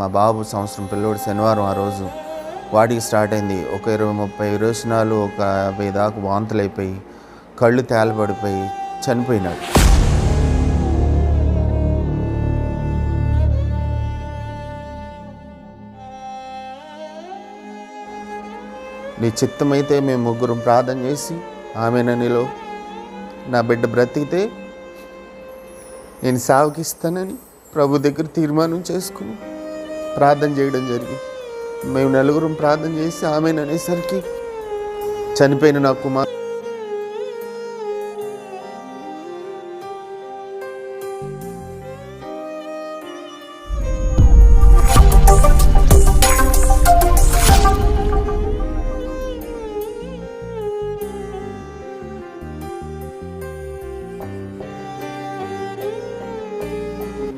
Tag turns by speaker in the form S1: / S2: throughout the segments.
S1: మా బాబు సంవత్సరం పిల్లోడు శనివారం ఆ రోజు వాడికి స్టార్ట్ అయింది. ఒక ఇరవై ముప్పై రోజునాలు ఒక యాభై దాకా వాంతులు అయిపోయి కళ్ళు తేలబడిపోయి చనిపోయినాడు. నీ చిత్తమైతే మేము ముగ్గురం ప్రార్థన చేసి ఆమెననిలో నా బిడ్డ బ్రతికితే నేను సావకిస్తానని ప్రభు దగ్గర తీర్మానం చేసుకున్నాను. ప్రార్థన చేయడం జరిగింది. మేము నలుగురం ప్రార్థన చేసి ఆమెను అనేసరికి చనిపోయిన నా కుమార్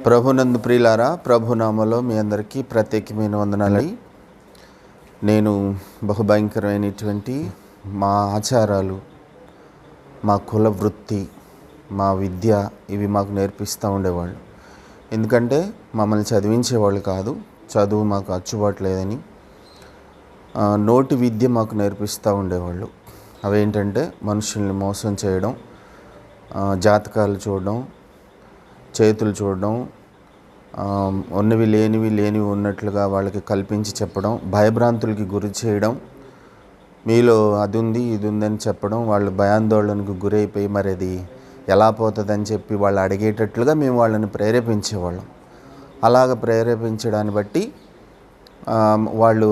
S1: ప్రభునందు ప్రియులారా ప్రభునామలో మీ అందరికీ ప్రత్యేకమైన వందనాలు. నేను బహుభయంకరమైనటువంటి మా ఆచారాలు మా కుల వృత్తి మా విద్య ఇవి మాకు నేర్పిస్తూ ఉండేవాళ్ళు. ఎందుకంటే మమ్మల్ని చదివించేవాళ్ళు కాదు చదువు మాకు అచ్చుబాటు లేదని నోటి విద్య మాకు నేర్పిస్తూ ఉండేవాళ్ళు. అవేంటంటే మనుషుల్ని మోసం చేయడం జాతకాలు చూడడం చేతులు చూడడం ఉన్నవి లేనివి లేనివి ఉన్నట్లుగా వాళ్ళకి కల్పించి చెప్పడం భయభ్రాంతులకి గురి చేయడం మీలో అది ఉంది ఇది ఉందని చెప్పడం వాళ్ళు భయాందోళనకు గురైపోయి మరి అది ఎలా పోతుందని చెప్పి వాళ్ళు అడిగేటట్లుగా మేము వాళ్ళని ప్రేరేపించేవాళ్ళం. అలాగ ప్రేరేపించడాన్ని బట్టి వాళ్ళు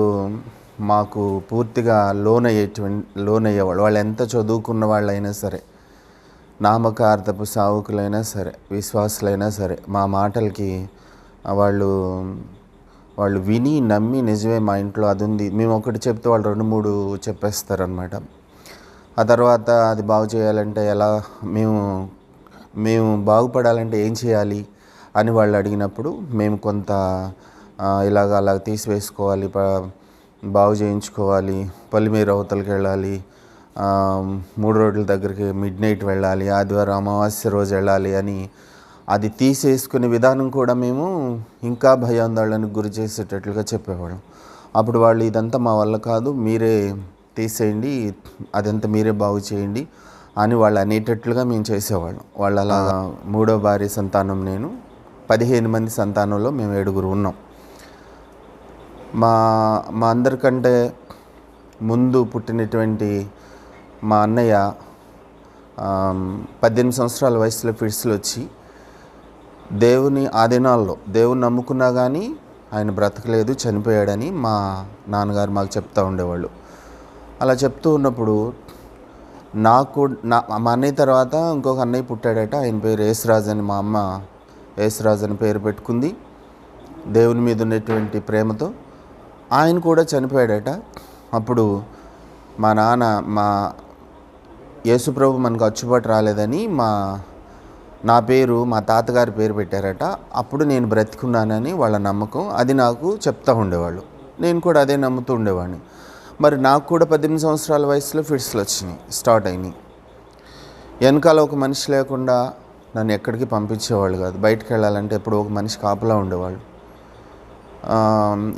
S1: మాకు పూర్తిగా లోన్ అయ్యేటువంటి లోన్ అయ్యేవాళ్ళు వాళ్ళు ఎంత చదువుకున్న వాళ్ళైనా సరే నామకార్థపు సావుకులైనా సరే విశ్వాసులైనా సరే మా మాటలకి వాళ్ళు వాళ్ళు విని నమ్మి నిజమే మా ఇంట్లో అది ఉంది. మేము ఒకటి చెప్తే వాళ్ళు రెండు మూడు చెప్పేస్తారనమాట ఆ తర్వాత అది బాగు చేయాలంటే ఎలా మేము మేము బాగుపడాలంటే ఏం చేయాలి అని వాళ్ళు అడిగినప్పుడు మేము కొంత ఇలాగ అలా తీసివేసుకోవాలి బాగు చేయించుకోవాలి పొలిమేర అవతలకి వెళ్ళాలి మూడు రోడ్ల దగ్గరికి మిడ్ నైట్ వెళ్ళాలి ఆదివారం అమావాస్య రోజు వెళ్ళాలి అని అది తీసేసుకునే విధానం కూడా మేము ఇంకా భయాందోళనకు గురి చేసేటట్లుగా చెప్పేవాళ్ళం. అప్పుడు వాళ్ళు ఇదంతా మా వల్ల కాదు మీరే తీసేయండి అదంతా మీరే బాగు చేయండి అని వాళ్ళు అనేటట్లుగా మేము చేసేవాళ్ళం. వాళ్ళు అలా మూడో భార్య సంతానం నేను పదిహేను మంది సంతానంలో మేము ఏడుగురు ఉన్నాం. మా మా అందరికంటే ముందు పుట్టినటువంటి మా అన్నయ్య పద్దెనిమిది సంవత్సరాల వయసులో ఫిట్స్లు వచ్చి దేవుని ఆ దినాల్లో దేవుని నమ్ముకున్నా కానీ ఆయన బ్రతకలేదు చనిపోయాడని మా నాన్నగారు మాకు చెప్తూ ఉండేవాళ్ళు. అలా చెప్తూ ఉన్నప్పుడు నాకు నా మా అన్నయ్య తర్వాత ఇంకొక అన్నయ్య పుట్టాడట ఆయన పేరు యేసురాజ్ అని మా అమ్మ యేసురాజ్ అని పేరు పెట్టుకుంది దేవుని మీద ఉన్నటువంటి ప్రేమతో. ఆయన కూడా చనిపోయాడట. అప్పుడు మా నాన్న మా యేసుప్రభు మనకు అచ్చుబాటు రాలేదని మా నా పేరు మా తాతగారి పేరు పెట్టారట. అప్పుడు నేను బ్రతికున్నానని వాళ్ళ నమ్మకం. అది నాకు చెప్తూ ఉండేవాళ్ళు. నేను కూడా అదే నమ్ముతూ ఉండేవాడిని. మరి నాకు కూడా పద్దెనిమిది సంవత్సరాల వయసులో ఫిట్స్లు వచ్చినాయి స్టార్ట్ అయినాయి. వెనకాల ఒక మనిషి లేకుండా నన్ను ఎక్కడికి పంపించేవాళ్ళు కాదు. బయటకు వెళ్ళాలంటే ఎప్పుడు ఒక మనిషి కాపలా ఉండేవాళ్ళు.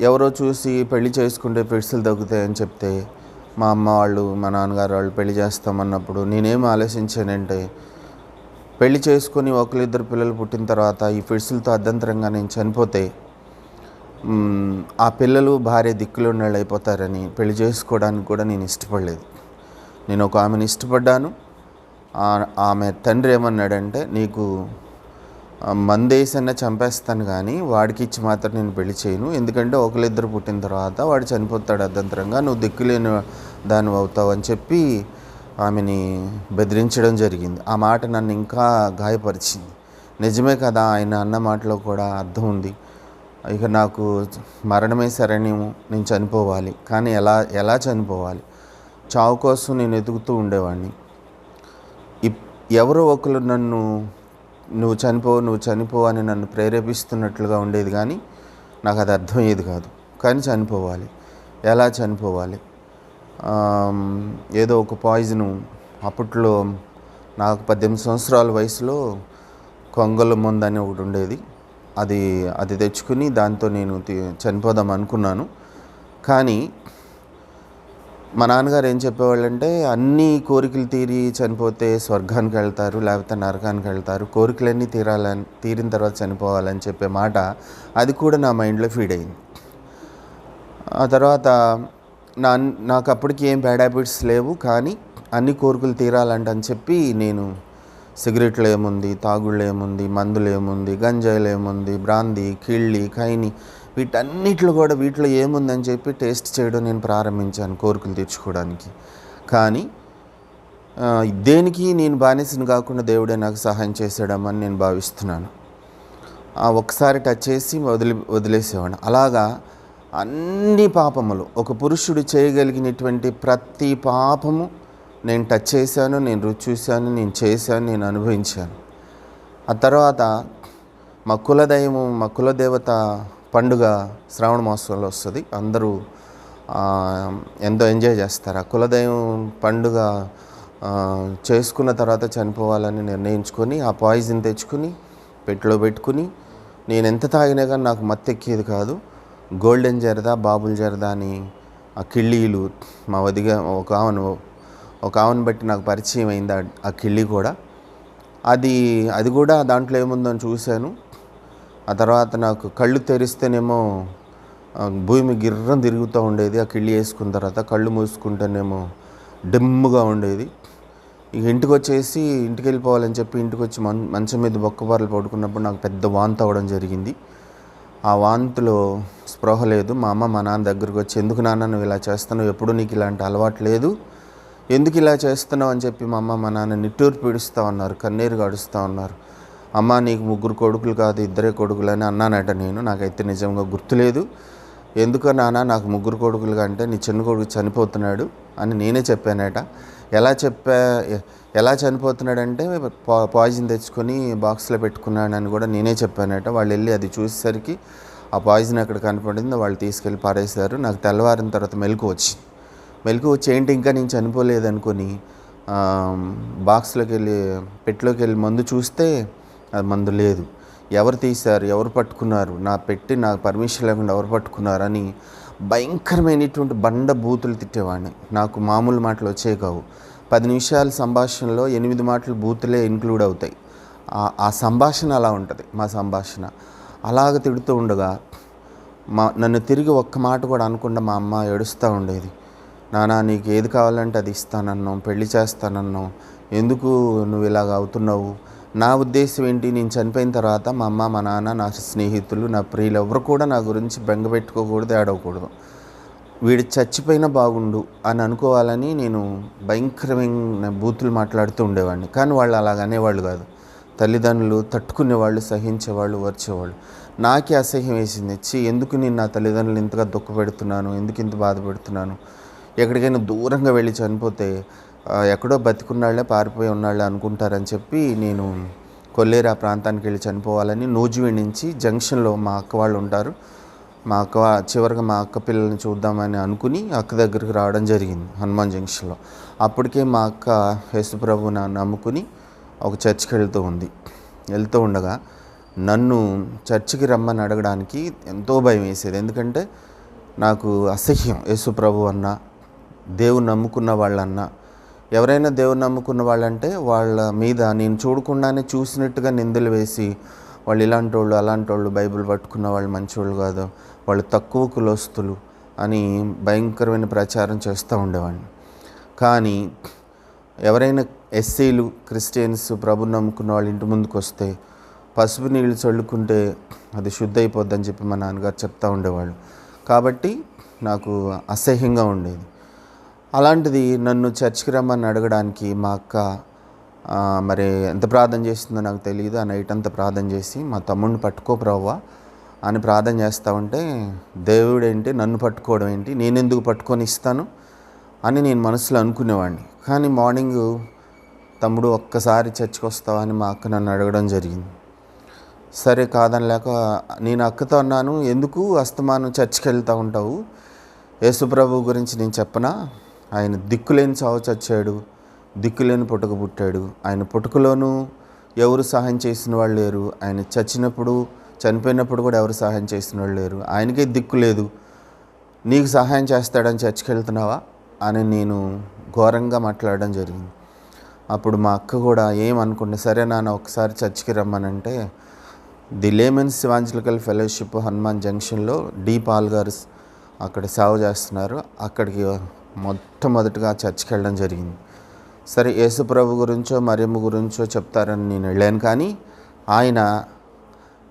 S1: ఎవరో చూసి పెళ్ళి చేసుకుంటే ఫిట్స్లు తగ్గుతాయని చెప్తే మా అమ్మ వాళ్ళు మా నాన్నగారు వాళ్ళు పెళ్ళి చేస్తామన్నప్పుడు నేనేం ఆలోచించానంటే పెళ్ళి చేసుకొని ఒకరిద్దరు పిల్లలు పుట్టిన తర్వాత ఈ ఫిడ్స్లతో అర్ధంతరంగా నేను చనిపోతే ఆ పిల్లలు భార్య దిక్కులో వాళ్ళు అయిపోతారని పెళ్ళి చేసుకోవడానికి కూడా నేను ఇష్టపడలేదు. నేను ఒక ఆమెను ఇష్టపడ్డాను. ఆ- ఆమె తండ్రి ఏమన్నాడంటే నీకు మందేసన్న చంపేస్తాను కానీ వాడికి ఇచ్చి మాత్రం నేను పెళ్ళి చేయను. ఎందుకంటే ఒకరిద్దరు పుట్టిన తర్వాత వాడు చనిపోతాడు అర్ధంతరంగా. నువ్వు దిక్కులేని దాని అవుతావు అని చెప్పి ఆమెని బెదిరించడం జరిగింది. ఆ మాట నన్ను ఇంకా గాయపరిచింది. నిజమే కదా ఆయన అన్న మాటలో కూడా అర్థం ఉంది. ఇక నాకు మరణమే సరేనేమో నేను చనిపోవాలి. కానీ ఎలా ఎలా చనిపోవాలి? చావు కోసం నేను ఎదుగుతూ ఉండేవాడిని. ఇప్- ఎవరో ఒకరు నన్ను నువ్వు చనిపో నువ్వు చనిపో అని నన్ను ప్రేరేపిస్తున్నట్లుగా ఉండేది కానీ నాకు అది అర్థమయ్యేది కాదు. కానీ చనిపోవాలి. ఎలా చనిపోవాలి? ఏదో ఒక పాయిజను అప్పట్లో నాకు పద్దెనిమిది సంవత్సరాల వయసులో కొంగల మందు అని ఒకటి ఉండేది. అది అది తెచ్చుకుని దాంతో నేను తి- చనిపోదాం అనుకున్నాను. కానీ మా నాన్నగారు ఏం చెప్పేవాళ్ళంటే అన్ని కోరికలు తీరి చనిపోతే స్వర్గానికి వెళ్తారు లేకపోతే నరకానికి వెళ్తారు. కోరికలన్నీ తీరాలని తీరిన తర్వాత చనిపోవాలని చెప్పే మాట అది కూడా నా మైండ్లో ఫీడ్ అయింది. ఆ తర్వాత నా నాకు అప్పటికి ఏం బ్యాడ్ హ్యాబిట్స్ లేవు కానీ అన్ని కోరికలు తీరాలంట అని చెప్పి నేను సిగరెట్లు ఏముంది తాగుళ్ళు ఏముంది మందులు ఏముంది గంజాయిలు ఏముంది బ్రాంది కిళ్ళి ఖైని వీటన్నిటిలో కూడా వీటిలో ఏముందని చెప్పి టేస్ట్ చేయడం నేను ప్రారంభించాను కోరికలు తీర్చుకోవడానికి. కానీ దేనికి నేను బానిసని కాకుండా దేవుడే నాకు సహాయం చేసాడమని నేను భావిస్తున్నాను. ఆ టచ్ చేసి వదిలి వదిలేసేవాడిని. అలాగా అన్ని పాపములు ఒక పురుషుడు చేయగలిగినటువంటి ప్రతి పాపము నేను టచ్ చేశాను నేను రుచి చూశాను నేను చేశాను నేను అనుభవించాను. ఆ తర్వాత మా కులదైవము మా కులదేవత పండుగ శ్రావణ మాసంలో వస్తుంది. అందరూ ఎంతో ఎంజాయ్ చేస్తారు. ఆ కులదైవం పండుగ చేసుకున్న తర్వాత చనిపోవాలని నిర్ణయించుకొని ఆ పాయిజన్ తెచ్చుకుని పెట్టిలో పెట్టుకుని నేను ఎంత తాగినా కానీ నాకు మత్తు ఎక్కేది కాదు. గోల్డెన్ జరదా బాబుల్ జరదా అని ఆ కిళ్ళీలు మా వదిగా ఒక ఆమెను ఒక ఆమెను బట్టి నాకు పరిచయం అయింది ఆ- ఆ కిళ్ళి కూడా. అది అది కూడా దాంట్లో ఏముందని చూశాను. ఆ తర్వాత నాకు కళ్ళు తెరిస్తేనేమో భూమి గిర్రం తిరుగుతూ ఉండేది. ఆ కిళ్ళి వేసుకున్న తర్వాత కళ్ళు మూసుకుంటేనేమో డిమ్ముగా ఉండేది. ఇక ఇంటికి వచ్చేసి ఇంటికి వెళ్ళిపోవాలని చెప్పి ఇంటికి వచ్చి మం మంచం మీద బొక్కబారలు పడుకున్నప్పుడు నాకు పెద్ద వాంతి అవ్వడం జరిగింది. ఆ వాంతిలో స్పృహ లేదు. మా అమ్మ మా నాన్న దగ్గరికి వచ్చి ఎందుకు నాన్న నువ్వు ఇలా చేస్తున్నావు? ఎప్పుడు నీకు ఇలాంటి అలవాటు లేదు. ఎందుకు ఇలా చేస్తున్నావు? అని చెప్పి మా అమ్మ మా నాన్న నిట్టూరు పీడుస్తూ ఉన్నారు. కన్నీరు గడుస్తూ ఉన్నారు. అమ్మ నీకు ముగ్గురు కొడుకులు కాదు ఇద్దరే కొడుకులు అని అన్నానట నేను. నాకైతే నిజంగా గుర్తులేదు. ఎందుకో నాన్న నాకు ముగ్గురు కొడుకులు కంటే నీ చిన్న కొడుకు చనిపోతున్నాడు అని నేనే చెప్పానట. ఎలా చెప్పా ఎలా చనిపోతున్నాడంటే పా పాయిజన్ తెచ్చుకొని బాక్స్లో పెట్టుకున్నాడని కూడా నేనే చెప్పానట. వాళ్ళు వెళ్ళి అది చూసేసరికి ఆ పాయిజన్ అక్కడ కనపడింది వాళ్ళు తీసుకెళ్ళి పారేశారు. నాకు తెల్లవారిన తర్వాత మెలకు వచ్చింది. మెలకు వచ్చి ఏంటి ఇంకా నేను చనిపోలేదనుకొని బాక్స్లోకి వెళ్ళి పెట్టిలోకి వెళ్ళి మందు చూస్తే అది మందు లేదు. ఎవరు తీశారు? ఎవరు పట్టుకున్నారు? నా పెట్టి నాకు పర్మిషన్ లేకుండా ఎవరు పట్టుకున్నారని భయంకరమైనటువంటి బండ బూతులు తిట్టేవాడిని. నాకు మామూలు మాటలు వచ్చే కావు. పది నిమిషాల సంభాషణలో ఎనిమిది మాటలు బూతులే ఇన్క్లూడ్ అవుతాయి. ఆ- సంభాషణ అలా ఉంటుంది. మా సంభాషణ. అలాగ తిడుతూ ఉండగా మా నన్ను తిరిగి ఒక్క మాట కూడా అనకుండా మా అమ్మ ఏడుస్తూ ఉండేది. నానా నీకు ఏది కావాలంటే అది ఇస్తానన్నాం పెళ్ళి చేస్తానన్నాం ఎందుకు నువ్వు ఇలాగ అవుతున్నావు? నా ఉద్దేశం ఏంటి? నేను చనిపోయిన తర్వాత మా అమ్మ మా నాన్న నా స్నేహితులు నా ప్రియులు ఎవరు కూడా నా గురించి బెంగ పెట్టుకోకూడదు ఏడవకూడదు. వీడు చచ్చిపోయినా బాగుండు అని అనుకోవాలని నేను భయంకరమైన బూతులు మాట్లాడుతూ ఉండేవాడిని. కానీ వాళ్ళు అలాగ అనేవాళ్ళు కాదు. తల్లిదండ్రులు తట్టుకునేవాళ్ళు సహించేవాళ్ళు వచ్చేవాళ్ళు నాకే అసహ్యం వేసింది. చి ఎందుకు నేను నా తల్లిదండ్రులు ఇంతగా దుఃఖపెడుతున్నాను? ఎందుకు ఇంత బాధ పెడుతున్నాను ఎక్కడికైనా దూరంగా వెళ్ళి చనిపోతే ఎక్కడో బతికున్నాళ్ళే పారిపోయి ఉన్నాళ్ళే అనుకుంటారని చెప్పి నేను కొల్లేరు ఆ ప్రాంతానికి వెళ్ళి చనిపోవాలని నూజివీడి నుంచి జంక్షన్లో మా అక్క వాళ్ళు ఉంటారు. మా అక్క చివరికి చివరిగా మా అక్క పిల్లల్ని చూద్దామని అనుకుని అక్క దగ్గరికి రావడం జరిగింది హనుమాన్ జంక్షన్లో. అప్పటికే మా అక్క యేసుప్రభు నమ్ముకుని ఒక చర్చికి వెళ్తూ ఉంది. వెళ్తూ ఉండగా నన్ను చర్చికి రమ్మని అడగడానికి ఎంతో భయం వేసేది. ఎందుకంటే నాకు అసహ్యం. యేసుప్రభు అన్న దేవుని నమ్ముకున్న వాళ్ళన్నా ఎవరైనా దేవుని నమ్ముకున్న వాళ్ళంటే వాళ్ళ మీద నేను చూడకుండానే చూసినట్టుగా నిందలు వేసి వాళ్ళు ఇలాంటి వాళ్ళు అలాంటి వాళ్ళు బైబిల్ పట్టుకున్న వాళ్ళు మంచివాళ్ళు కాదు. వాళ్ళు తక్కువ కులస్తులు అని భయంకరమైన ప్రచారం చేస్తూ ఉండేవాడిని. కానీ ఎవరైనా ఎస్సీలు క్రిస్టియన్స్ ప్రభు నమ్ముకున్న వాళ్ళు ఇంటి ముందుకు వస్తే పసుపు నీళ్ళు చల్లుకుంటే అది శుద్ధ అయిపోద్దని చెప్పి మా నాన్నగారు చెప్తూ ఉండేవాళ్ళు. కాబట్టి నాకు అసహ్యంగా ఉండేది. అలాంటిది నన్ను చర్చికి రమ్మని అడగడానికి మా అక్క మరి ఎంత ప్రార్థన చేస్తుందో నాకు తెలియదు ఆ నైట్ అంతా ప్రార్థన చేసి మా తమ్ముడిని పట్టుకో ప్రవ్వా అని ప్రార్థన చేస్తా ఉంటే దేవుడు ఏంటి నన్ను పట్టుకోవడం ఏంటి? నేను ఎందుకు పట్టుకొని ఇస్తాను? అని నేను మనసులో అనుకునేవాడిని. కానీ మార్నింగ్ తమ్ముడు ఒక్కసారి చర్చికి వస్తావా అని మా అక్క నన్ను అడగడం జరిగింది. సరే కాదని లేక నేను అక్కతో అన్నాను. ఎందుకు అస్తమానం చర్చికి వెళ్తూ ఉంటావు? యేసుప్రభు గురించి నేను చెప్పనా? ఆయన దిక్కులేని చావు చచ్చాడు దిక్కులేని పుట్టుక పుట్టాడు. ఆయన పుట్టుకలోనూ ఎవరు సహాయం చేసిన వాళ్ళు లేరు. ఆయన చచ్చినప్పుడు చనిపోయినప్పుడు కూడా ఎవరు సహాయం చేసిన వాళ్ళు లేరు. ఆయనకే దిక్కు లేదు. నీకు సహాయం చేస్తాడని చర్చికి వెళ్తున్నావా అని నేను ఘోరంగా మాట్లాడడం జరిగింది. అప్పుడు మా అక్క కూడా ఏమనుకుంటే సరే నాన్న ఒకసారి చర్చికి రమ్మనంటే ది లేమెన్స్ శివాంజలికల్ ఫెలోషిప్ హనుమాన్ జంక్షన్లో డి పాల్ గారు అక్కడ సేవ చేస్తున్నారు. అక్కడికి మొట్టమొదటిగా చర్చికి వెళ్ళడం జరిగింది. సరే యేసుప్రభు గురించో మరియమ్మ గురించో చెప్తారని నేను వెళ్ళాను కానీ ఆయన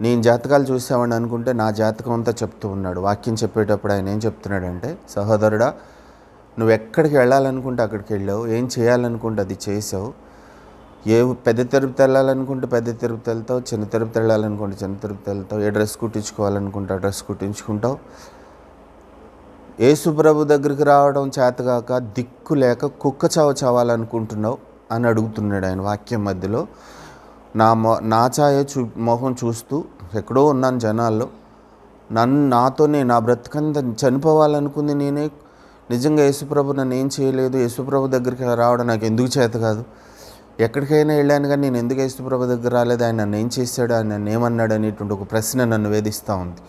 S1: నేను జాతకాలు చూసామని అనుకుంటే నా జాతకం అంతా చెప్తూ ఉన్నాడు. వాక్యం చెప్పేటప్పుడు ఆయన ఏం చెప్తున్నాడంటే సహోదరుడా నువ్వు ఎక్కడికి వెళ్ళాలనుకుంటే అక్కడికి వెళ్ళావు ఏం చేయాలనుకుంటే అది చేసావు ఏ పెద్ద తిరుపతి వెళ్ళాలనుకుంటే పెద్ద తిరుపతి వెళ్తావు చిన్న తిరుపతి వెళ్ళాలనుకుంటే చిన్న తిరుపతి వెళ్తావు ఏ డ్రెస్ కుట్టించుకోవాలనుకుంటే ఆ డ్రెస్ కుట్టించుకుంటావు యేసుప్రభు దగ్గరికి రావడం చేతగాక దిక్కు లేక కుక్క చావ చావాలనుకుంటున్నావు అని అడుగుతున్నాడు ఆయన వాక్యం మధ్యలో. నా మొ నా ఛాయ చూ మొహం చూస్తూ ఎక్కడో ఉన్నాను జనాల్లో. నన్ను నాతోనే నా బ్రతుకంత చనిపోవాలనుకుంది నేనే. నిజంగా యేసుప్రభు నన్ను ఏం చేయలేదు. యేసుప్రభు దగ్గరికి రావడం నాకు ఎందుకు చేత కాదు. ఎక్కడికైనా వెళ్ళాను కానీ నేను ఎందుకు యేసుప్రభు దగ్గర రాలేదు? ఆయన నన్ను ఏం చేశాడు? ఆయన నన్ను ఏమన్నాడు? అనేటువంటి ఒక ప్రశ్న నన్ను వేధిస్తూ ఉంది.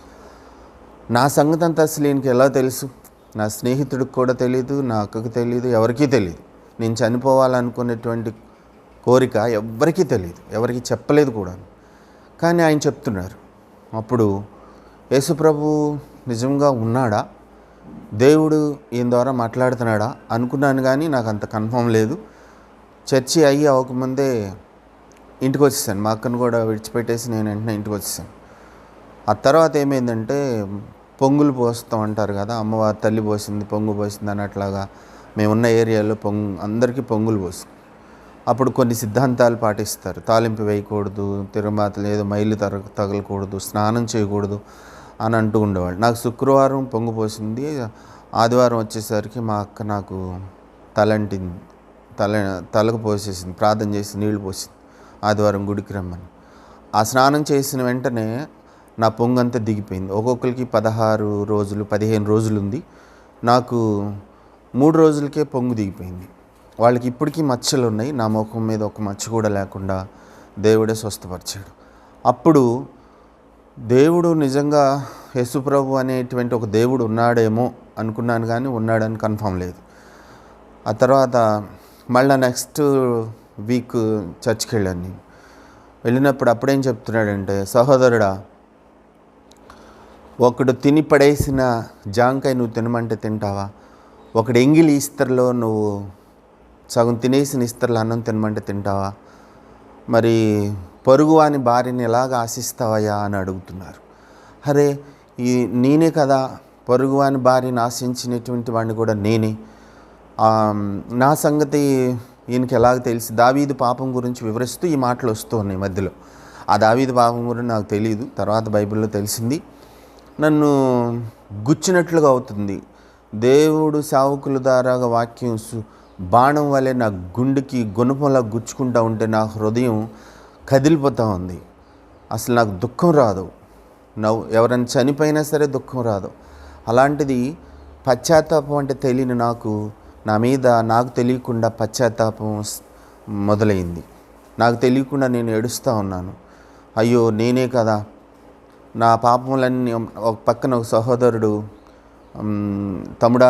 S1: నా సంగతి అంతా అసలు ఈయనకి ఎలా తెలుసు? నా స్నేహితుడికి కూడా తెలియదు నా అక్కకు తెలియదు ఎవరికీ తెలియదు నేను చనిపోవాలనుకునేటువంటి కోరిక ఎవ్వరికీ తెలియదు ఎవరికి చెప్పలేదు కూడా. కానీ ఆయన చెప్తున్నారు అప్పుడు యేసుప్రభు నిజంగా ఉన్నాడా? దేవుడు ఈయన ద్వారా మాట్లాడుతున్నాడా? అనుకున్నాను కానీ నాకు అంత కన్ఫర్మ్ లేదు. చర్చి అయ్యి అవ్వకముందే ఇంటికి వచ్చేసాను మా అక్కను కూడా విడిచిపెట్టేసి నేను వెంటనే ఇంటికి వచ్చేసాను. ఆ తర్వాత ఏమైందంటే పొంగులు పోస్తాం అంటారు కదా అమ్మవారి తల్లి పోసింది పొంగు పోసింది అన్నట్లాగా మేమున్న ఏరియాలో పొంగు అందరికీ పొంగులు పోస్తుంది అప్పుడు కొన్ని సిద్ధాంతాలు పాటిస్తారు. తాలింపు వేయకూడదు తిరుమాతలు ఏదో మైలు తర తగలకూడదు స్నానం చేయకూడదు అని అంటూ ఉండేవాళ్ళు. నాకు శుక్రవారం పొంగు పోసింది. ఆదివారం వచ్చేసరికి మా అక్క నాకు తలంటింది. తల తలకు పోసేసింది ప్రార్థన చేసి నీళ్ళు పోసింది. ఆదివారం గుడికి రమ్మని. ఆ స్నానం చేసిన వెంటనే నా పొంగంతా దిగిపోయింది. ఒక్కొక్కరికి పదహారు రోజులు పదిహేను రోజులు ఉంది నాకు మూడు రోజులకే పొంగు దిగిపోయింది. వాళ్ళకి ఇప్పటికీ మచ్చలు ఉన్నాయి నా ముఖం మీద ఒక మచ్చ కూడా లేకుండా దేవుడే స్వస్థపరిచాడు. అప్పుడు దేవుడు నిజంగా యేసుప్రభు అనేటువంటి ఒక దేవుడు ఉన్నాడేమో అనుకున్నాను కానీ ఉన్నాడని కన్ఫామ్ లేదు. ఆ తర్వాత మళ్ళీ నెక్స్ట్ వీక్ చర్చ్కి వెళ్ళాను నేను. వెళ్ళినప్పుడు అప్పుడేం చెప్తున్నాడంటే సహోదరుడా ఒకడు తిని పడేసిన జాంకాయ నువ్వు తినమంటే తింటావా? ఒకడు ఎంగిలి ఇస్తర్లో నువ్వు సగం తినేసిన ఇస్తర్లో అన్నం తినమంటే తింటావా? మరి పొరుగువాని భార్యని ఎలాగ ఆశిస్తావయ్యా అని అడుగుతున్నారు. అరే ఈ నేనే కదా పొరుగువాని భార్యని ఆశించినటువంటి వాడిని కూడా నేనే. నా సంగతి ఈయనకి ఎలాగ తెలిసి దావీదు పాపం గురించి వివరిస్తూ ఈ మాటలు వస్తూ ఉన్నాయి మధ్యలో. ఆ దావీదు పాపం గురించి నాకు తెలియదు తర్వాత బైబిల్లో తెలిసింది. నన్ను గుచ్చినట్లుగా అవుతుంది. దేవుడు సావుకుల ద్వారాగా వాక్యం బాణం వలె నా గుండెకి గుణపంలా గుచ్చుకుంటూ ఉంటే నా హృదయం కదిలిపోతూ ఉంది. అసలు నాకు దుఃఖం రాదు. నవ్వు ఎవరైనా చనిపోయినా సరే దుఃఖం రాదు. అలాంటిది పశ్చాత్తాపం అంటే తెలియని నాకు నా మీద నాకు తెలియకుండా పశ్చాత్తాపం మొదలైంది. నాకు తెలియకుండా నేను ఏడుస్తూ ఉన్నాను. అయ్యో నేనే కదా నా పాపములన్నీ ఒక పక్కన ఒక సహోదరుడు "ఉమ్, తమ్ముడా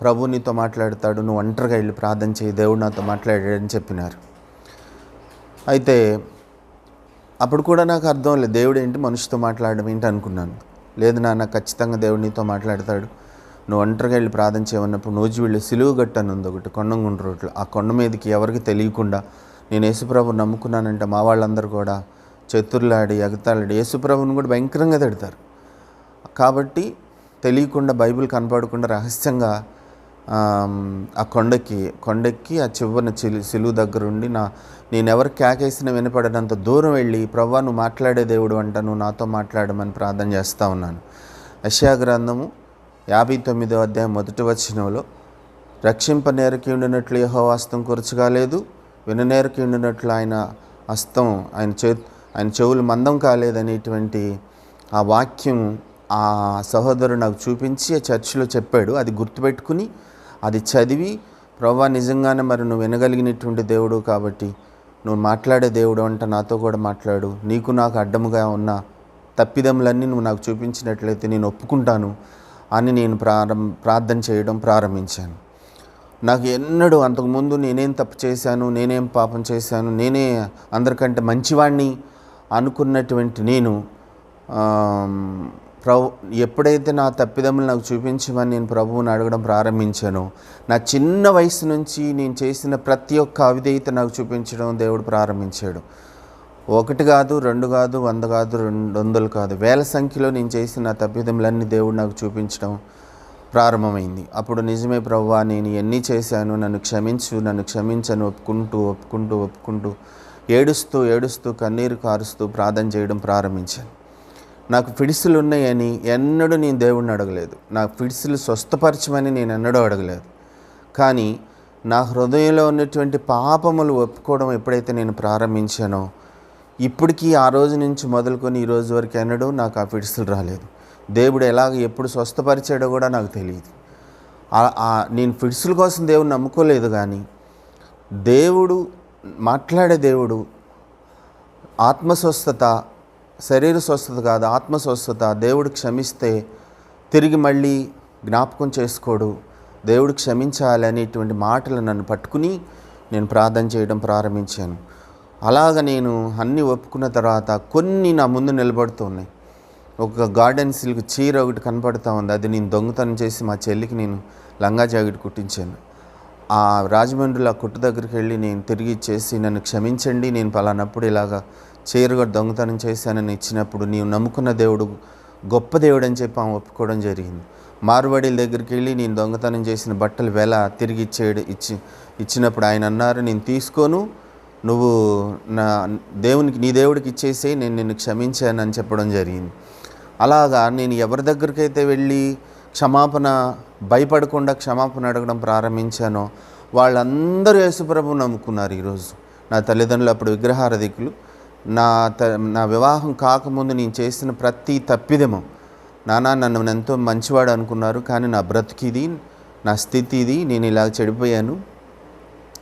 S1: ప్రభు నీతో మాట్లాడతాడు నువ్వు ఒంటరిగా వెళ్ళి ప్రార్థన చేయి దేవుడు నాతో మాట్లాడాడని చెప్పినారు. అయితే అప్పుడు కూడా నాకు అర్థం లేదు దేవుడు ఏంటి మనిషితో మాట్లాడడం ఏంటి అనుకున్నాను. లేదు నాన్న ఖచ్చితంగా దేవుడు నీతో మాట్లాడతాడు. నువ్వు ఒంటరిగా వెళ్ళి ప్రార్థన చేయమన్నప్పుడు నోజు వెళ్ళి సిలువు గట్టు అని ఉంది ఒకటి కొండంగుండ్రోట్లో ఆ కొండ మీదకి ఎవరికి తెలియకుండా నేను యేసుప్రభు నమ్ముకున్నానంటే మా వాళ్ళందరూ కూడా. చతుర్లాడి ఎగతాళాడి యేసుప్రభుని కూడా భయంకరంగా తిడతారు. కాబట్టి తెలియకుండా బైబిల్ కనపడకుండా రహస్యంగా ఆ కొండకి కొండెక్కి ఆ చివరిన చిలు సిలువు దగ్గర ఉండి నా నేను ఎవరు కేకేసిన వినపడనంత దూరం వెళ్ళి ప్రవ్వా నువ్వు మాట్లాడే దేవుడు అంట నువ్వు నాతో మాట్లాడమని ప్రార్థన చేస్తూ ఉన్నాను. యెషయా గ్రంథము యాభై తొమ్మిదో అధ్యాయం మొదటి వచనంలో రక్షింప నేరకి ఉండినట్లు యహో హస్తం కురచగాలేదు విననేరకి ఉండినట్లు ఆయన హస్తం ఆయన చేతి ఆయన చెవులు మందం కాలేదనేటువంటి ఆ వాక్యం ఆ సహోదరుడు నాకు చూపించి ఆ చర్చిలో చెప్పాడు. అది గుర్తుపెట్టుకుని అది చదివి ప్రభా నిజంగానే మరి నువ్వు వినగలిగినటువంటి దేవుడు కాబట్టి నువ్వు మాట్లాడే దేవుడు అంట నాతో కూడా మాట్లాడు. నీకు నాకు అడ్డముగా ఉన్న తప్పిదములన్నీ నువ్వు నాకు చూపించినట్లయితే నేను ఒప్పుకుంటాను అని నేను ప్రారం ప్రార్థన చేయడం ప్రారంభించాను. నాకు ఎన్నడూ అంతకుముందు నేనేం తప్పు చేశాను నేనేం పాపం చేశాను నేనే అందరికంటే మంచివాడిని అనుకున్నటువంటి నేను ప్రభు ఎప్పుడైతే నా తప్పిదములు నాకు చూపించమని నేను ప్రభువుని అడగడం ప్రారంభించానో నా చిన్న వయసు నుంచి నేను చేసిన ప్రతి ఒక్క అవిధేయత నాకు చూపించడం దేవుడు ప్రారంభించాడు. ఒకటి కాదు రెండు కాదు వంద కాదు రెండు వందలు కాదు వేల సంఖ్యలో నేను చేసిన తప్పిదములన్నీ దేవుడు నాకు చూపించడం ప్రారంభమైంది. అప్పుడు నిజమే ప్రవ్వా నేను ఎన్ని చేశాను నన్ను క్షమించు నన్ను క్షమించను ఒప్పుకుంటూ ఒప్పుకుంటూ ఒప్పుకుంటూ ఏడుస్తూ ఏడుస్తూ కన్నీరు కారుస్తూ ప్రార్థన చేయడం ప్రారంభించాను. నాకు ఫిడిసులు ఉన్నాయని ఎన్నడూ నేను దేవుణ్ణి అడగలేదు. నాకు ఫిడిసులు స్వస్థపరచమని నేను ఎన్నడూ అడగలేదు. కానీ నా హృదయంలో ఉన్నటువంటి పాపములు ఒప్పుకోవడం ఎప్పుడైతే నేను ప్రారంభించానో ఇప్పటికీ ఆ రోజు నుంచి మొదలుకొని ఈ రోజు వరకు ఎన్నడూ నాకు ఆ ఫిడిసులు రాలేదు. దేవుడు ఎలాగ ఎప్పుడు స్వస్థపరిచాడో కూడా నాకు తెలియదు. నేను ఫిడ్సుల కోసం దేవుడిని నమ్ముకోలేదు కానీ దేవుడు మాట్లాడే దేవుడు ఆత్మస్వస్థత శరీర స్వస్థత కాదు ఆత్మస్వస్థత. దేవుడు క్షమిస్తే తిరిగి మళ్ళీ జ్ఞాపకం చేసుకోడు. దేవుడు క్షమించాలి అనేటువంటి మాటలు నన్ను పట్టుకుని నేను ప్రార్థన చేయడం ప్రారంభించాను. అలాగ నేను అన్నీ ఒప్పుకున్న తర్వాత కొన్ని నా ముందు నిలబడుతూ ఉన్నాయి. ఒక గార్డెన్ సిల్క్ చీర ఒకటి కనపడుతూ ఉంది. అది నేను దొంగతనం చేసి మా చెల్లికి నేను లంగా జాకెట్ కుట్టించాను. ఆ రాజమండ్రిలో ఆ కుట్టు దగ్గరికి వెళ్ళి నేను తిరిగి ఇచ్చేసి నన్ను క్షమించండి నేను పలానప్పుడు ఇలాగా చేరుగా దొంగతనం చేశానని ఇచ్చినప్పుడు నీవు నమ్ముకున్న దేవుడు గొప్ప దేవుడు అని చెప్పి ఆమె ఒప్పుకోవడం జరిగింది. మార్వాడీల దగ్గరికి వెళ్ళి నేను దొంగతనం చేసిన బట్టలు వెల తిరిగి ఇచ్చేయడం ఇచ్చి ఇచ్చినప్పుడు ఆయన అన్నారు నేను తీసుకోను నువ్వు నా దేవునికి నీ దేవుడికి ఇచ్చేసి నేను నిన్ను క్షమించాను అని చెప్పడం జరిగింది. అలాగా నేను ఎవరి దగ్గరికైతే వెళ్ళి క్షమాపణ భయపడకుండా క్షమాపణ అడగడం ప్రారంభించానో వాళ్ళందరూ యేసుప్రభు నమ్ముకున్నారు ఈరోజు. నా తల్లిదండ్రులు అప్పుడు విగ్రహారధికులు. నా త నా వివాహం కాకముందు నేను చేసిన ప్రతి తప్పిదము. నానా నన్ను ఎంతో మంచివాడు అనుకున్నారు కానీ నా బ్రతికిది నా స్థితి ఇది నేను ఇలా చెడిపోయాను.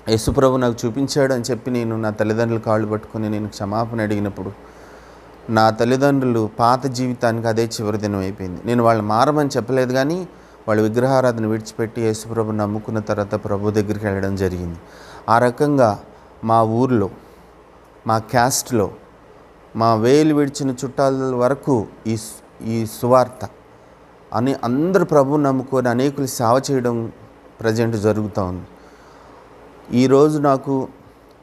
S1: యేసుప్రభు నాకు చూపించాడు అని చెప్పి నేను నా తల్లిదండ్రులు కాళ్ళు పట్టుకొని నేను క్షమాపణ అడిగినప్పుడు నా తల్లిదండ్రులు పాత జీవితానికి అదే చివరి దినం అయిపోయింది. నేను వాళ్ళు మారమని చెప్పలేదు కానీ వాళ్ళు విగ్రహారాధన విడిచిపెట్టి యేసుప్రభు నమ్ముకున్న తర్వాత ప్రభు దగ్గరికి వెళ్ళడం జరిగింది. ఆ రకంగా మా ఊర్లో మా క్యాస్ట్లో మా వేలు విడిచిన చుట్టాల వరకు ఈ ఈ సువార్త అని అందరు ప్రభు నమ్ముకొని అనేకులు సేవ చేయడం ప్రజెంట్ జరుగుతూ ఉంది. ఈరోజు నాకు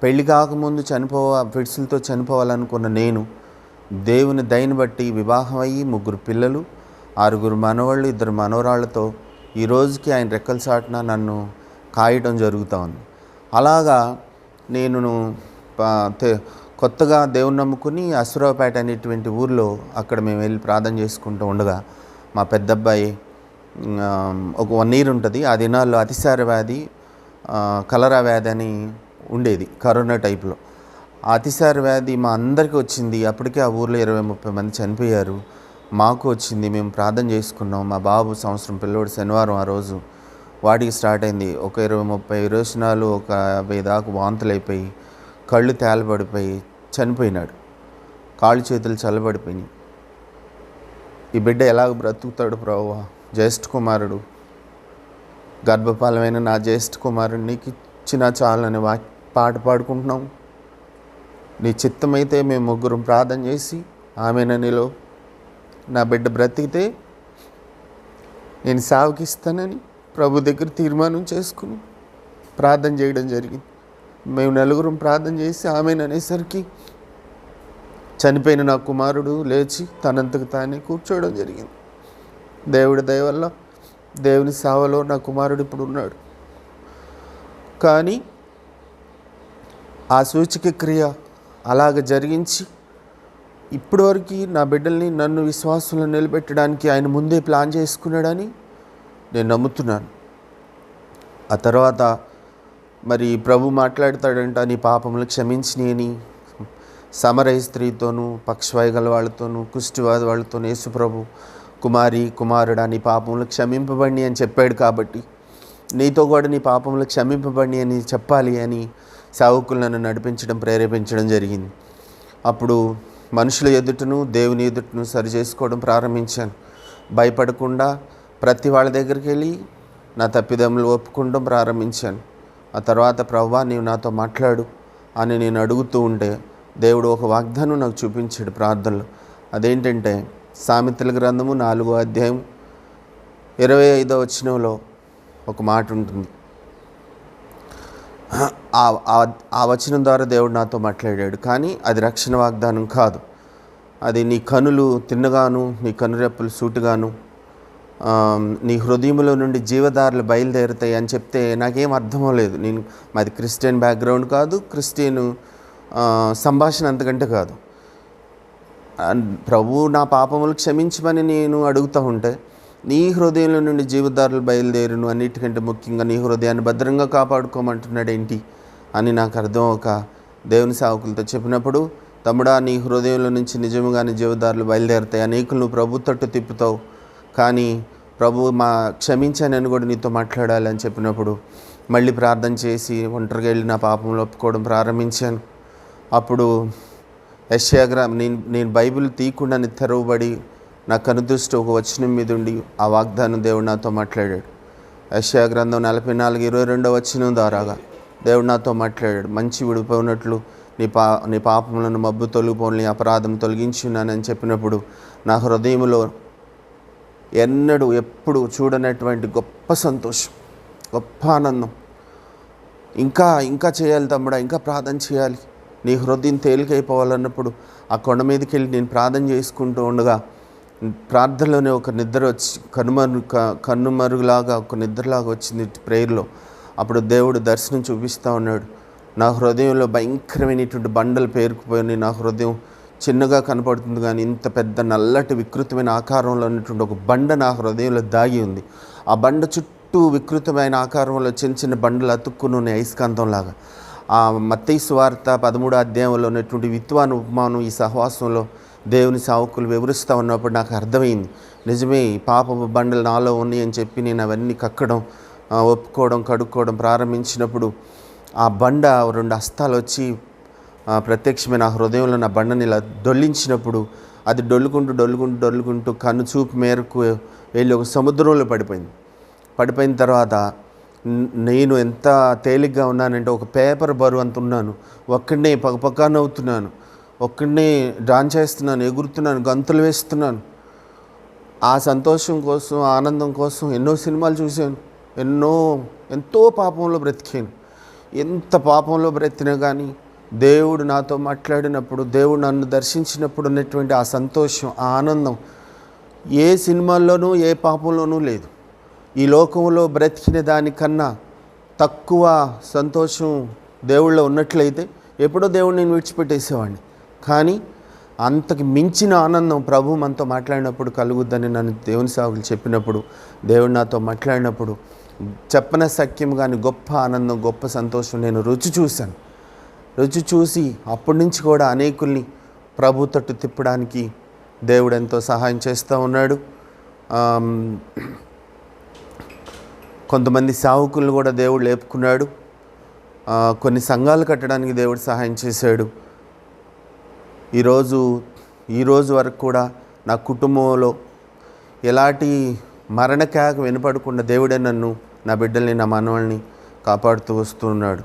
S1: పెళ్ళి కాకముందు చనిపోవ ఫిడ్స్లతో చనిపోవాలనుకున్న నేను దేవుని దయని బట్టి వివాహం అయ్యి ముగ్గురు పిల్లలు ఆరుగురు మనవాళ్ళు ఇద్దరు మనవరాళ్ళతో ఈ రోజుకి ఆయన రెక్కల చాటున నన్ను కాయటం జరుగుతూ ఉంది. అలాగా నేను కొత్తగా దేవుని నమ్ముకుని అసురావుపేట అనేటువంటి ఊర్లో అక్కడ మేము వెళ్ళి ప్రార్థన చేసుకుంటూ ఉండగా మా పెద్దబ్బాయి ఒక వన్ ఇయర్ ఉంటుంది. ఆ దినాల్లో అతిసార వ్యాధి కలరా వ్యాధి అని ఉండేది కరోనా టైప్లో. అతిసార వ్యాధి మా అందరికీ వచ్చింది. అప్పటికే ఆ ఊర్లో ఇరవై ముప్పై మంది చనిపోయారు. మాకు వచ్చింది మేము ప్రార్థన చేసుకున్నాం. మా బాబు సంవత్సరం పిల్లోడు శనివారం ఆ రోజు వాడికి స్టార్ట్ అయింది. ఒక ఇరవై ముప్పై విరోచనాలు ఒక యాభై దాకా వాంతులు అయిపోయి కళ్ళు తేలబడిపోయి చనిపోయినాడు. కాళ్ళు చేతులు చల్లబడిపోయినాయి. ఈ బిడ్డ ఎలాగ బ్రతుకుతాడు ప్రభు జ్యేష్ఠ కుమారుడు గర్భఫలమైన నా జ్యేష్ఠ కుమారుడు నీకు ఇచ్చిన చాలని వా పాట పాడుకుంటున్నాం. నీ చిత్తమైతే మేము ముగ్గురం ప్రార్థన చేసి ఆమెననిలో నా బిడ్డ బ్రతికితే నేను సాగుకిస్తానని ప్రభు దగ్గర తీర్మానం చేసుకుని ప్రార్థన చేయడం జరిగింది. మేము నలుగురం ప్రార్థన చేసి ఆమెను అనేసరికి చనిపోయిన నా కుమారుడు లేచి తనంతకు తానే కూర్చోవడం జరిగింది. దేవుడి దయవల్ల దేవుని సేవలో నా కుమారుడు ఇప్పుడు ఉన్నాడు. కానీ ఆ సూచిక క్రియ అలాగ జరిగించి ఇప్పటివరకు నా బిడ్డల్ని నన్ను విశ్వాసంలో నిలబెట్టడానికి ఆయన ముందే ప్లాన్ చేసుకున్నాడని నేను నమ్ముతున్నాను. ఆ తర్వాత మరి ప్రభు మాట్లాడతాడంట నీ పాపములు క్షమించినని సమరయ స్త్రీతోనూ పక్షవాయుగల వాళ్ళతోనూ కుష్టివాద వాళ్ళతోనూ యేసుప్రభు కుమారి కుమారుడా నీ పాపములు క్షమింపబడి అని చెప్పాడు కాబట్టి నీతో కూడా నీ పాపములు క్షమింపబడి అని చెప్పాలి అని సావుకులు నన్ను నడిపించడం ప్రేరేపించడం జరిగింది. అప్పుడు మనుషుల ఎదుటను దేవుని ఎదుటను సరి చేసుకోవడం ప్రారంభించాను. భయపడకుండా ప్రతి వాళ్ళ దగ్గరికి వెళ్ళి నా తప్పిదమ్ములు ఒప్పుకోవడం ప్రారంభించాను. ఆ తర్వాత ప్రవ్వా నీవు నాతో మాట్లాడు అని నేను అడుగుతూ ఉంటే దేవుడు ఒక వాగ్దానం నాకు చూపించాడు ప్రార్థనలో. అదేంటంటే సామెతల గ్రంథము నాలుగో అధ్యాయం ఇరవై ఐదో వచనంలో ఒక మాట ఉంటుంది. ఆ- ఆ- వచనం ద్వారా దేవుడు నాతో మాట్లాడాడు. కానీ అది రక్షణ వాగ్దానం కాదు. అది నీ కనులు తిన్నగాను నీ కనురెప్పలు సూటుగాను నీ హృదయంలో నుండి జీవదారులు బయలుదేరుతాయి అని చెప్తే నాకేం అర్థం లేదు. నేను మాది క్రిస్టియన్ బ్యాక్గ్రౌండ్ కాదు క్రిస్టియన్ సంభాషణ అంతకంటే కాదు. అన్- ప్రభు నా పాపములు క్షమించమని నేను అడుగుతూ ఉంటే నీ హృదయంలో నుండి జీవదారులు బయలుదేరును. అన్నిటికంటే ముఖ్యంగా నీ హృదయాన్ని భద్రంగా కాపాడుకోమంటున్నాడు ఏంటి అని నాకు అర్థం ఒక దేవుని సేవకులతో చెప్పినప్పుడు తమ్ముడా నీ హృదయంలో నుంచి నిజముగానే జీవదారులు బయలుదేరుతాయి. అనేకులు ప్రభు తట్టు తిప్పుతావు. కానీ ప్రభు మా క్షమించానని కూడా నీతో మాట్లాడాలి అని చెప్పినప్పుడు మళ్ళీ ప్రార్థన చేసి ఒంటరిగా వెళ్ళి నా పాపంలో ఒప్పుకోవడం ప్రారంభించాను. అప్పుడు యశ్యా నేను నేను బైబిల్ తీయకుండా తెరవబడి నా కనుదృష్టి ఒక వచనం మీద ఉండి ఆ వాగ్దానం దేవుడు నాతో మాట్లాడాడు. యశ్యా గ్రంథం నలభై నాలుగు ఇరవై రెండో వచనం ద్వారాగా దేవుడు నాతో మాట్లాడాడు. మంచి విడిపోయినట్లు నీ పా నీ పాపములను మబ్బు తొలగిపోని అపరాధం తొలగించున్నానని చెప్పినప్పుడు నా హృదయంలో ఎన్నడూ ఎప్పుడు చూడనటువంటి గొప్ప సంతోషం గొప్ప ఆనందం. ఇంకా ఇంకా చేయాలి తమ్ముడా ఇంకా ప్రార్థన చేయాలి. నీ హృదయం తేలికైపోవాలన్నప్పుడు ఆ కొండ మీదకి వెళ్ళి నేను ప్రార్థన చేసుకుంటూ ఉండగా ప్రార్థనలోనే ఒక నిద్ర వచ్చి కనుమరు క- కన్నుమరుగులాగా ఒక నిద్రలాగా వచ్చింది ప్రేయర్లో అప్పుడు దేవుడు దర్శనం చూపిస్తూ ఉన్నాడు. నా హృదయంలో భయంకరమైనటువంటి బండలు పేరుకుపోయి నా హృదయం చిన్నగా కనపడుతుంది కానీ ఇంత పెద్ద నల్లటి వికృతమైన ఆకారంలో ఉన్నటువంటి ఒక బండ నా హృదయంలో దాగి ఉంది. ఆ బండ చుట్టూ వికృతమైన ఆకారంలో చిన్న చిన్న బండలు అతుక్కుని ఉన్నాయి అయస్కాంతంలాగా ఆ మత్తయి వార్త పదమూడో అధ్యాయంలో ఉన్నటువంటి విత్వాను ఉపమానం ఈ సహవాసంలో దేవుని సావుకులు వివరిస్తూ ఉన్నప్పుడు నాకు అర్థమైంది. నిజమే ఈ పాపపు బండలు నాలో ఉన్నాయి అని చెప్పి నేను అవన్నీ కక్కడం ఒప్పుకోవడం కడుక్కోవడం ప్రారంభించినప్పుడు ఆ బండ రెండు హస్తాలు వచ్చి ప్రత్యక్షమైన హృదయంలో నా బండని ఇలా డొల్లించినప్పుడు అది డొల్లుకుంటూ డొల్లుకుంటూ డొల్లుకుంటూ కన్ను చూపు మేరకు వెళ్ళి ఒక సముద్రంలో పడిపోయింది. పడిపోయిన తర్వాత నేను ఎంత తేలిగ్గా ఉన్నానంటే ఒక పేపర్ బరువు అంత ఉన్నాను. ఒక్కడనే పక్కపక్క నవ్వుతున్నాను. ఒక్కడిని డాన్స్ చేస్తున్నాను ఎగురుతున్నాను గంతులు వేస్తున్నాను. ఆ సంతోషం కోసం ఆనందం కోసం ఎన్నో సినిమాలు చూశాను. ఎన్నో ఎంతో పాపంలో బ్రతికాను. ఎంత పాపంలో బ్రతికినా కానీ దేవుడు నాతో మాట్లాడినప్పుడు దేవుడు నన్ను దర్శించినప్పుడు ఉన్నటువంటి ఆ సంతోషం ఆ ఆనందం ఏ సినిమాల్లోనూ ఏ పాపంలోనూ లేదు. ఈ లోకంలో బ్రతికిన దానికన్నా తక్కువ సంతోషం దేవుళ్ళో ఉన్నట్లయితే ఎప్పుడో దేవుడిని నేను విడిచిపెట్టేసేవాడిని. కానీ అంతకు మించిన ఆనందం ప్రభు మనతో మాట్లాడినప్పుడు కలుగుద్దని నన్ను దేవుని సాగులు చెప్పినప్పుడు దేవుడు నాతో మాట్లాడినప్పుడు చెప్పన సఖ్యం కానీ గొప్ప ఆనందం గొప్ప సంతోషం నేను రుచి చూశాను. రుచి చూసి అప్పటి నుంచి కూడా అనేకుల్ని ప్రభు తట్టు తిప్పడానికి దేవుడు ఎంతో సహాయం చేస్తూ ఉన్నాడు. కొంతమంది సావుకులను కూడా దేవుడు లేపుకున్నాడు. కొన్ని సంఘాలు కట్టడానికి దేవుడు సహాయం చేశాడు. ఈరోజు ఈరోజు వరకు కూడా నా కుటుంబంలో ఎలాంటి మరణకేక వినపడకుండా దేవుడే నన్ను నా బిడ్డల్ని నా మనవల్ని కాపాడుతూ వస్తున్నాడు.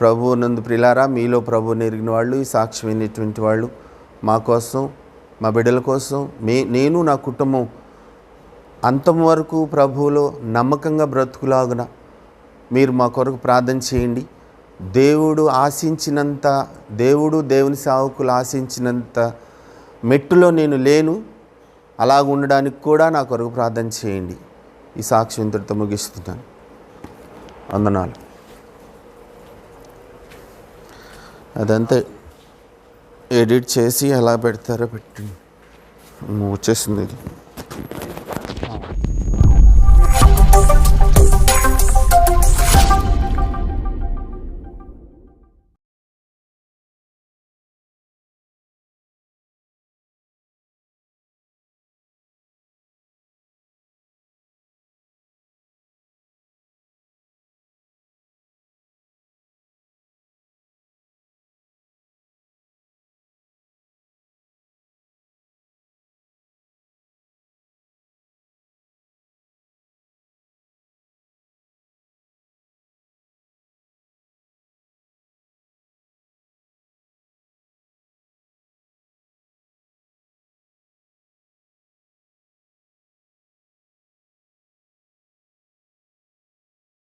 S1: ప్రభు నందు ప్రిలారా మీలో ప్రభు నెరిగిన వాళ్ళు ఈ సాక్ష్యమైనటువంటి వాళ్ళు మా కోసం మా బిడ్డల కోసం మే నేను నా కుటుంబం అంతం వరకు ప్రభువులో నమ్మకంగా బ్రతుకులాగున మీరు మా కొరకు ప్రార్థన చేయండి. దేవుడు ఆశించినంత దేవుడు దేవుని సేవకులు ఆశించినంత మెట్టులో నేను లేను. అలాగ ఉండడానికి కూడా నా కొరకు ప్రార్థన చేయండి. ఈ సాక్షి ఇంతటితో ముగిస్తున్నాను. వందనాలు. అదంతా ఎడిట్ చేసి ఎలా పెడతారో పెట్టండి. వచ్చేసింది ఇది.